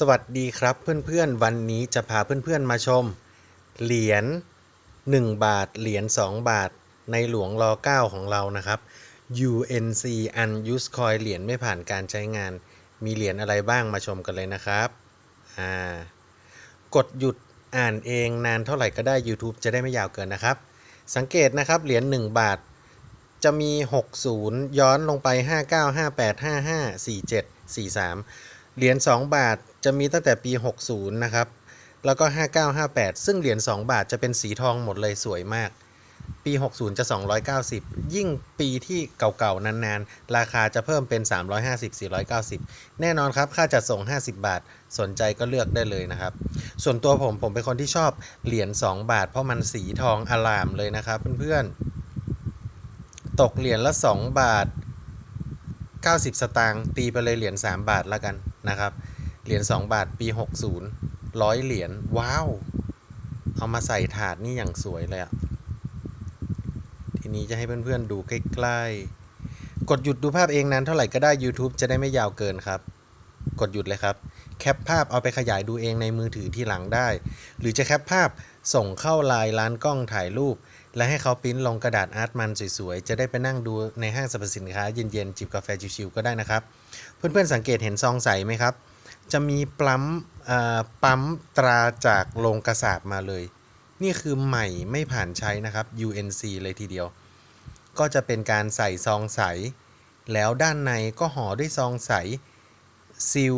สวัสดีครับเพื่อนๆ วันนี้จะพาเพื่อนๆมาชม เหรียญ1 บาท เหรียญ2 บาท ในหลวงร9ของเรานะครับ UNC Unused Coin เหรียญไม่ผ่านการใช้งาน มีเหรียญอะไรบ้างมาชมกันเลยนะครับอ่ากดหยุดอ่านเองนานเท่าไหร่ก็ได้ YouTube จะได้ไม่ยาวเกินนะครับ สังเกตนะครับเหรียญ1บาท จะมี 60 ย้อนลงไป 59 58 55 47 43 เหรียญ2บาทจะมีตั้งแต่ปี 60 นะครับ แล้วก็ 59 58 ซึ่งเหรียญ2บาทจะเป็นสีทองหมดเลยสวยมาก ปี 60 จะ 290 ยิ่งปีที่เก่าๆ นานๆ ราคาจะเพิ่มเป็น 350 490 แน่นอนครับ ค่าจัดส่ง 50 บาท สนใจก็เลือกได้เลยนะครับ ส่วนตัวผมผมเป็นคนที่ชอบเหรียญ2บาท เพราะมันสีทองอลามเลยนะครับเพื่อนๆ ตกเหรียญละ 2 บาท 90 สตางค์ตีไปเลยเหรียญ3บาทแล้วกัน นะครับ เหรียญ2บาทปี 60ร้อยเหรียญว้าว เอามาใส่ถาดนี่อย่างสวยเลยอะทีนี้จะให้เพื่อนๆดูใกล้ๆ กดหยุดดูภาพเองนานเท่าไหร่ก็ได้ YouTube จะได้ไม่ยาวเกินครับ กดหยุดเลยครับ แคปภาพเอาไปขยายดูเองในมือถือที่หลังได้ หรือจะแคปภาพส่งเข้าไลน์ร้านกล้องถ่ายรูป และให้เขาปริ้นลงกระดาษอาร์ตมันสวยๆ จะได้ไปนั่งดูในห้างสรรพสินค้าเย็นๆ จิบกาแฟชิวๆก็ได้นะครับ เพื่อนๆสังเกตเห็นซองใสไหมครับ จะมีปั๊มปั๊มตราจากโรงกระสาบมาเลย นี่คือใหม่ไม่ผ่านใช้นะครับ UNC เลยทีเดียว ก็จะเป็นการใส่ซองใส แล้วด้านในก็ห่อด้วยซองใสซีล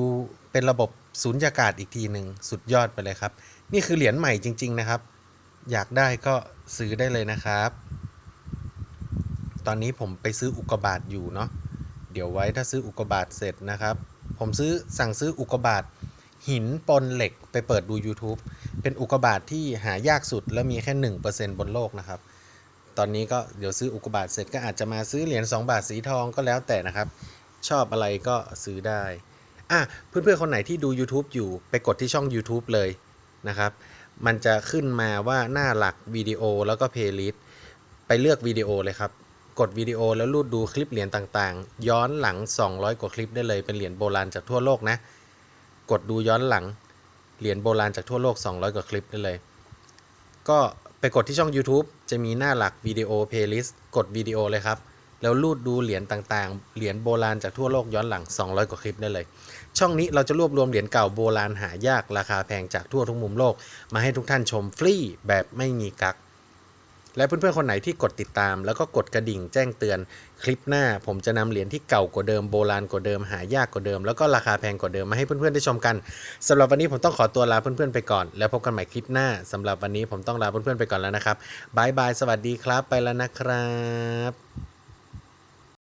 เป็นระบบสูญญากาศอีกทีหนึ่งสุดยอดไปเลยครับ นี่คือเหรียญใหม่จริง ๆ นะครับ อยากได้ก็ซื้อได้เลยนะครับ ตอนนี้ผมไปซื้ออุกบาตอยู่เนาะ เดี๋ยวไว้ถ้าซื้ออุกบาตเสร็จนะครับ ผมซื้อสั่งซื้ออุกบาตหินปนเหล็กไปเปิดดู YouTube เป็นอุกบาตที่หายากสุดและมีแค่ 1%บนโลกนะครับ ตอนนี้ก็เดี๋ยวซื้ออุกบาตเสร็จก็อาจจะมาซื้อเหรียญ2 บาทสีทองก็แล้วแต่นะครับ ชอบอะไรก็ซื้อได้ อะเพื่อนๆคนไหนที่ดู YouTube อยู่ไปกดที่ช่อง YouTube เลยนะครับ มันจะขึ้นมาว่าหน้าหลักวิดีโอแล้วก็เพลย์ลิสต์ไปเลือกวิดีโอเลยครับ กดวิดีโอแล้วรูดดูคลิปเหรียญต่างๆ ย้อนหลัง 200 กว่าคลิปได้เลยเป็นเหรียญโบราณจากทั่วโลกนะ กดดูย้อนหลังเหรียญโบราณจากทั่วโลก 200 กว่าคลิปได้เลย ก็ไปกดที่ช่อง YouTube จะมีหน้าหลักวิดีโอเพลย์ลิสต์กดวิดีโอเลยครับ แล้วรูดดูเหรียญต่างๆ เหรียญโบราณจากทั่วโลกย้อนหลัง 200 กว่าคลิปได้เลย ช่องนี้เราจะรวบรวมเหรียญเก่าโบราณหายากราคาแพงจากทั่วทุกมุมโลก มาให้ทุกท่านชมฟรีแบบไม่มีกักและเพื่อนๆ คนไหนที่กดติดตาม แล้วก็กดกระดิ่งแจ้งเตือนคลิปหน้า ผมจะนำเหรียญที่เก่ากว่าเดิมโบราณกว่าเดิมหายากกว่าเดิม แล้วก็ราคาแพงกว่าเดิมมาให้เพื่อนๆได้ชมกันสำหรับวันนี้ผมต้องขอตัวลาเพื่อนๆไปก่อน แล้วพบกันใหม่คลิปหน้าสำหรับวันนี้ผมต้องลาเพื่อนๆไปก่อนแล้วนะครับบายบายสวัสดีครับไปแล้วนะครับ